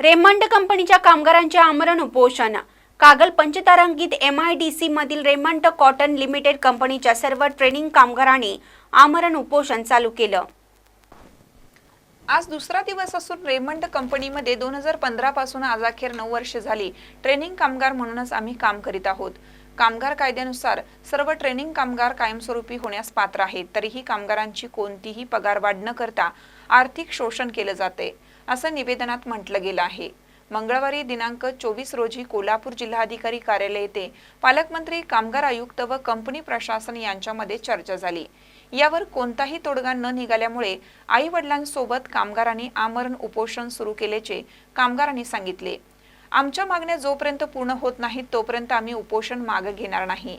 Raymond कंपनीच्या कामगारांचे आमरण उपोषण. कागल पंचतारांकित एम आय डी सी मधील रेमंड कॉटन लिमिटेड कंपनीच्या सर्व ट्रेनिंग कामगारांनी आमरण उपोषण चालू केलं. आज दुसरा दिवस असून रेमंड कंपनीमध्ये दोन हजार पंधरा पासून आज अखेर नऊ वर्ष झाली. ट्रेनिंग कामगार म्हणूनच आम्ही काम करीत आहोत. कामगार कायद्यानुसार सर्व ट्रेनिंग कामगार कायमस्वरूपी होण्यास पात्र आहेत. तरीही कामगारांची कोणतीही पगारवाढ न करता आर्थिक शोषण केलं जाते असं निवेदनात म्हटलं गेलं आहे. मंगळवारी दिनांक चोवीस रोजी कोल्हापूर जिल्हाधिकारी कार्यालय येथे पालकमंत्री कामगार आयुक्त व कंपनी प्रशासन यांच्यामध्ये चर्चा झाली. यावर कोणताही तोडगा न निघाल्यामुळे आई वडिलांसोबत कामगारांनी आमरण उपोषण सुरू केल्याचे कामगारांनी सांगितले. आमच्या मागण्या जोपर्यंत पूर्ण होत नाहीत तोपर्यंत आम्ही उपोषण मागे घेणार नाही.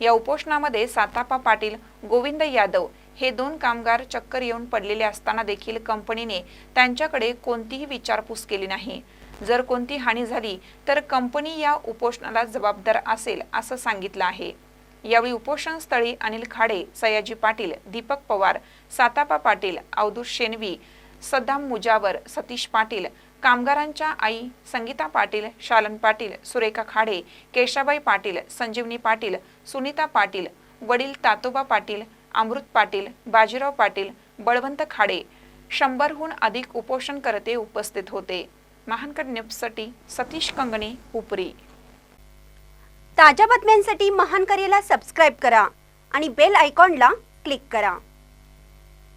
या उपोषणामध्ये सातापा पाटील गोविंद यादव हे दोन कामगार चक्कर येऊन पडलेले असताना देखील कंपनीने त्यांच्याकडे कोणतीही विचारपूस केली नाही. जर कोणती हानी झाली तर कंपनी या उपोषणाला जबाबदार असेल असं सांगितलं आहे. यावेळी उपोषणस्थळी अनिल खाडे सयाजी पाटील दीपक पवार सातापा पाटील अवधूत शेनवी सद्दाम मुजावर सतीश पाटील कामगारांच्या आई संगीता पाटील शालन पाटील सुरेखा खाडे केशाबाई पाटील संजीवनी पाटील सुनीता पाटील वडील तातोबा पाटील अमृत पाटील बाजीराव पाटील बळवंत खाडे शंभरहून अधिक उपोषणकर्ते उपस्थित होते. महानकर न्यूजसाठी सतीश कंगणे उपरी. ताज्या बातम्यांसाठी महानकरेला सबस्क्राईब करा आणि बेल आयकॉनला क्लिक करा.